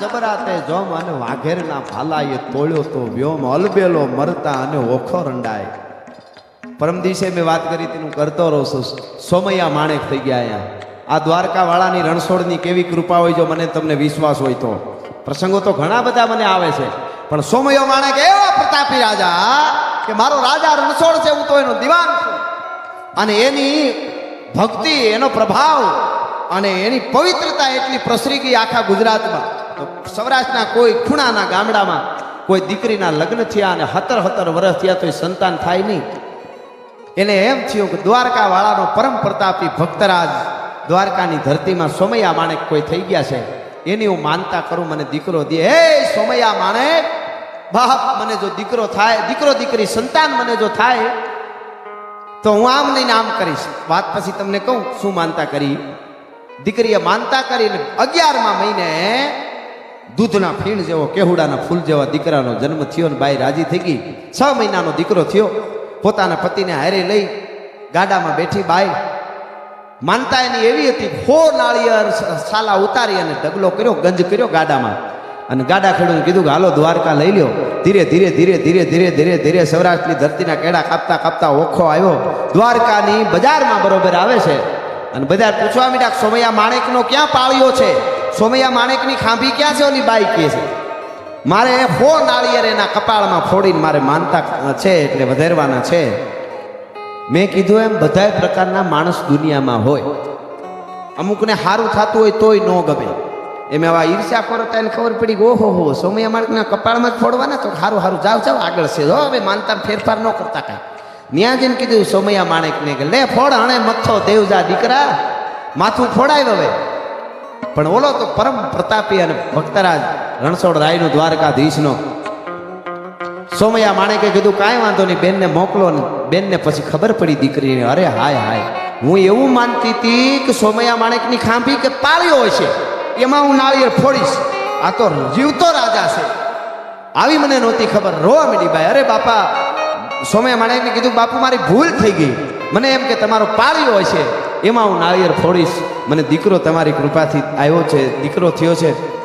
જબરાતે જોમ અને વાઘેરના ભાલાએ તોળ્યો તો વ્યોમ અલબેલો મરતા અને ઓખો રંડાય. પરમ દિવસે મેં વાત કરી, તેનું કરતો રહું છું સોમૈયા માણેક થઈ ગયા અહીંયા. આ દ્વારકા વાળાની રણછોડની કેવી કૃપા હોય જો મને તમને વિશ્વાસ હોય તો. પ્રસંગો તો ઘણા બધા મને આવે છે. પણ સોમયો માણેક એવો પ્રતાપી રાજા કે મારો રાજા રણછોડ છે, હું તો એનો દિવાન છું. અને એની ભક્તિ, એનો પ્રભાવ અને એની પવિત્રતા એટલી પ્રસરી ગઈ આખા ગુજરાતમાં. સૌરાષ્ટ્રના કોઈ ખૂણાના ગામડામાં કોઈ દીકરીના લગ્ન થયા અને હતર હતર વર્ષ થયા તો સંતાન થાય નહીં. એને એમ થયું કે દ્વારકા વાળાનો પરમ પ્રતાપી ભક્તરાજ દ્વારકાની ધરતીમાં સોમૈયા માણેક કોઈ થઈ ગયા છે. એની હું માનતા કરું, મને દીકરો દે. હે સોમૈયા માણેક, બાપ મને જો દીકરો થાય, દીકરો દીકરી સંતાન મને જો થાય, તો હું આમ નહીં આમ કરીશ. વાત પછી તમને કહું, શું માનતા કરી? દીકરીએ માનતા કરીને અગિયારમા મહિને દૂધના ફીણ જેવો, કેહુડાના ફૂલ જેવા દીકરાનો જન્મ થયો ને બાઈ રાજી થઈ ગઈ. છ મહિનાનો દીકરો થયો. પોતાના પતિને હારે લઈ ગાડામાં બેઠી બાઈ માનતા એની એવી હતી, હો નાળિયેર સાલા, ઉતારી અને ઢગલો કર્યો, ગંજ કર્યો ગાડામાં. અને ગાડા ખેડૂને કીધું કે, હાલો, દ્વારકા લઈ લ્યો. ધીરે ધીરે ધીરે ધીરે ધીરે ધીરે ધીરે સૌરાષ્ટ્રની ધરતીના કેડા કાપતા કાપતા ઓખો આવ્યો. દ્વારકાની બજારમાં બરોબર આવે છે. અને બધા પૂછવા માંડ્યા કે, સોમૈયા માણેકનો ક્યાં પાળ્યો છે? સોમૈયા માણેકની ખાંભી ક્યાં છે? ઓલી બાઈ કે છે. મારે હો નાળિયેર એના કપાળમાં ફોડીને મારે માનતા છે એટલે વધારવાના છે. મેં કીધું એમ બધા પ્રકારના માણસ દુનિયામાં હોય. અમુકને સારું થતું હોય તોય ન ગમે. એમ આવા ઈર્ષ્યા કરો તો એને ખબર પડી ઓહો, હો, સોમૈયા માણેકના કપાળમાં જ ફોડવાના તો સારું સારું જાવ જાવ, આગળ છે. હો હવે માનતા ફેરફાર ન કરતા કાંઈ. ત્યાં જઈને કીધું સોમૈયા માણેકને કે, લે, ફોડ હણે મથ્થો, દેવજા દીકરા, માથું ફોડાય હવે. પણ ઓલો તો પરમ પ્રતાપી અને ભક્તરાજ રણછોડ રાયનું દ્વારકાધીશનો. સોમયા માણેકે કીધું, કાંઈ વાંધો નહીં, બેનને મોકલો ને બેનને પછી ખબર પડી દીકરીને. અરે, હાય હાય. હું એવું માનતી હતી કે સોમયા માણેકની ખાંભી કે પાળ્યો હશે એમાં હું નાળિયેર ફોડીશ. આ તો જીવતો રાજા છે. આવી મને નહોતી ખબર. રોવા મીડી ભાઈ અરે, બાપા. સોમયા માણેકને કીધું, બાપુ, મારી ભૂલ થઈ ગઈ. મને એમ કે તમારો પાળ્યો હશે એમાં હું નાળિયેર ફોડીશ. મને દીકરો તમારી કૃપાથી આવ્યો છે, દીકરો થયો છે.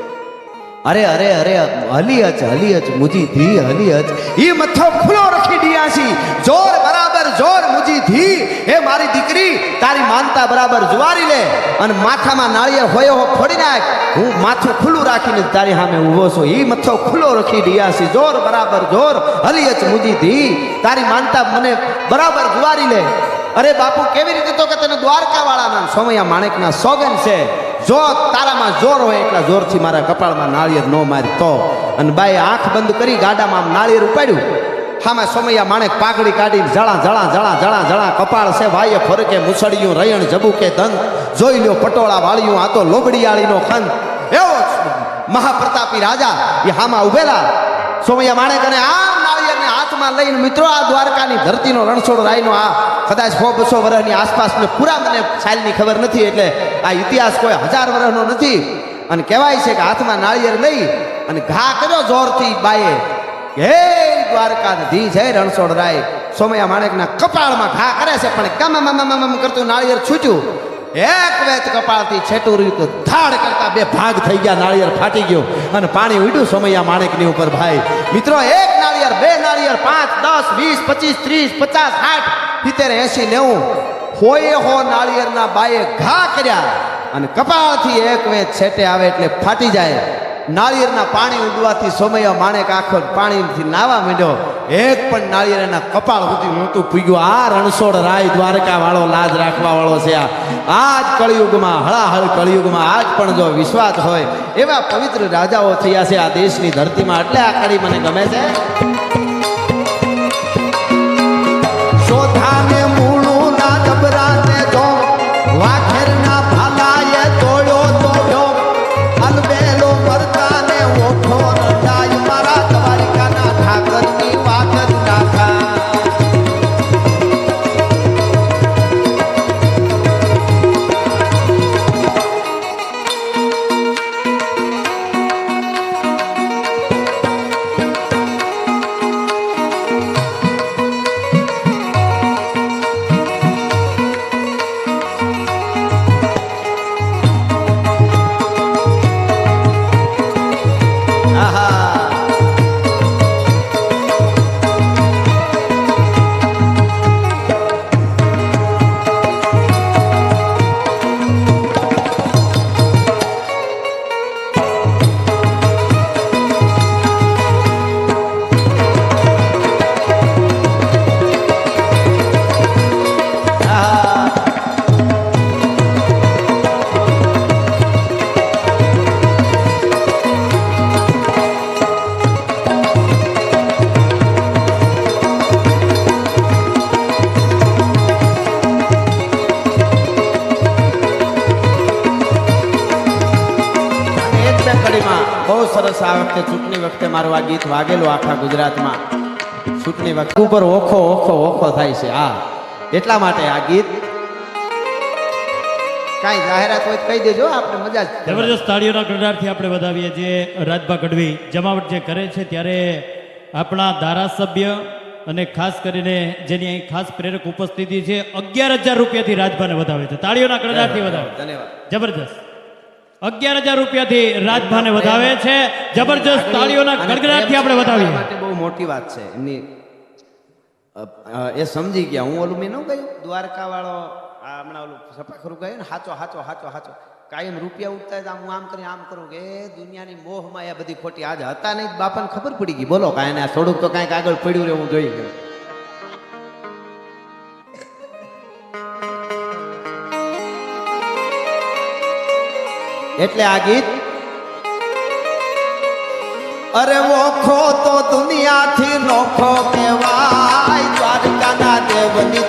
અરે અરે અરે હલી અચ હલી અચ મુજી ધી હલી અચ ઈ મથો ખુલ્લો રખી દિયાસી જોર બરાબર, જોર મુજી ધી. હે મારી દીકરી, તારી માનતા બરાબર જુવારી લે. અને માથામાં નાળિયેર હોયો હો ફોડી નાખ. હું માથું ખુલ્લું રાખીને તારી સામે ઊભો છું. ઈ મથો ખુલ્લો રાખી દિયાસી જોર બરાબર, જોર હલી અચ મુજી ધી. તારી માનતા મને બરાબર જુવારી લે. અરે બાપુ, કેવી રીતે તો કે તને દ્વારકા વાળાના સોમૈયા માણેકના સોગન છે? જો તારામાં જોર હોય એટલા જોરથી મારા કપાળમાં નાળિયેર ન મારી તો. અને બાઈ આંખ બંધ કરી ગાડામાં આમ નાળિયેર ઉપાડ્યું. હામાં સોમૈયા માણેક પાઘડી કાઢીને જળા જળા જળા જળા જળા કપાળ છે ભાઈએ ફરકે મુસળિયું, રયણ જબુકે ધન. જોઈ લ્યો, પટોળા વાળ્યું, આ તો લોબડીયાળીનો ખંત એવો મહાપ્રતાપી રાજા એ હામાં ઉભેલા. સોમૈયા માણેક અને આમ હાથમાં લઈને મિત્રો આ દ્વારકાની ધરતીનો રણછોડ રાયનો આ કદાચ સો બસો વર્ષની આસપાસ પૂરા મને સાલની ખબર નથી એટલે આ ઇતિહાસ કોઈ હજાર વર્ષનો નથી. અને કહેવાય છે કે હાથમાં નાળિયેર લઈ અને ઘા કર્યો જોરથી બાએ. હે દ્વારકાધીશ, હે રણછોડ રાય. સોમયા માણેકના કપાળમાં ઘા કરે છે, પણ ગમ કરતું નાળિયેર છૂટ્યું. એક વેચ કપાળથી છેટું રહ્યું તો ધાડ કરતા બે ભાગ થઈ ગયા, નાળિયેર ફાટી ગયો અને પાણી ઉડ્યું સમયા માણેકની ઉપર, ભાઈ. મિત્રો, એક નાળિયેર, બે નાળિયેર, પાંચ, દસ, વીસ, પચીસ, ત્રીસ, પચાસ, સાઠ, સિત્તેર એસી નેવું. હોએ હો નાળિયેરના બાએ ઘા કર્યા અને કપાળથી એક વેત છેટે આવે એટલે ફાટી જાય. નાળિયેરના પાણી ઉડવાથી સોમૈયા માણેક આખો પાણીથી નાવા માંડ્યો. એક પણ નાળિયેરના કપાળ સુધી નહોતું પૂગ્યું. આ રણછોડ રાય દ્વારકા વાળો લાજ રાખવા વાળો છે આ. આ જ કળિયુગમાં, હળાહળ કળિયુગમાં, આજ પણ જો વિશ્વાસ હોય, એવા પવિત્ર રાજાઓ થયા છે આ દેશની ધરતીમાં. એટલે આ કડી મને ગમે છે. શોધાને મૂળું સરસ આ વખતે ચૂંટણી વખતે મારું આ ગીત વાગેલું આખા ગુજરાતમાં. ચૂંટણી વખતે ઉપર ઓખો ઓખો ઓખો થાય છે હા. એટલા માટે આ ગીત કાંઈ જાહેરાત હોય કહી દેજો આપણે મજા જબરજસ્ત તાળીઓના ગણરારથી આપણે વધાવીએ જે રાજભા ગઢવી જમાવટ જે કરે છે ત્યારે આપણા ધારાસભ્ય અને ખાસ કરીને જેની અહીં ખાસ પ્રેરક ઉપસ્થિતિ છે અગિયાર હજાર રૂપિયાથી રાજભાને વધાવે છે. તાળીઓના ગણરારથી વધાવે. ધન્યવાદ. જબરજસ્ત. અગિયાર હજાર રૂપિયાથી રાજભાને વધાવે છે. જબરજસ્ત તાળીઓના ગડગડાટથી આપણે વધાવીએ. બહુ મોટી વાત છે. એમની એ સમજી ગયા. હું ઓલું મેં ન કહ્યું? દ્વારકા વાળો આ હમણાં ઓલું સપાખરું કહ્યું ને હાચો હાચો હાચો હાચો. કાયમ રૂપિયા ઉઠતા તો હું આમ કરીને આમ કરું કે દુનિયાની મોહમાં એ બધી ખોટી. આજ હતા નહીં બાપાને ખબર પડી ગઈ. બોલો કાંઈ થોડુંક તો કાંઈક આગળ પડ્યું રહે હું એટલે આ ગીત? અરે ઓખો તો દુનિયાથી નોખો કહેવાય દ્વારકાના દેવની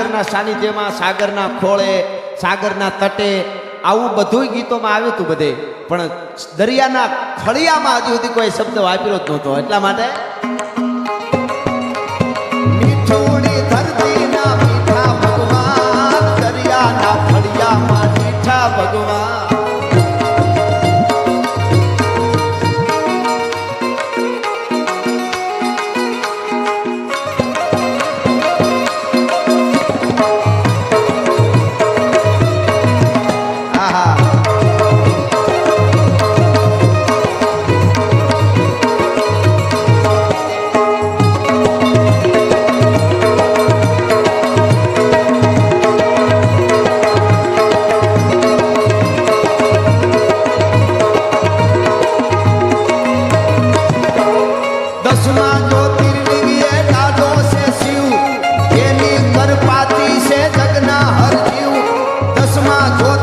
સાગરના સાનિધ્યમાં, સાગરના ખોળે, સાગરના તટે, આવું બધું ગીતોમાં આવ્યું હતું બધે. પણ દરિયાના ખળિયામાં હજુ સુધી કોઈ શબ્દ વાપર્યો જ નહોતો. એટલા માટે મીઠું ભગવાન જ્યોતિર્લિંગે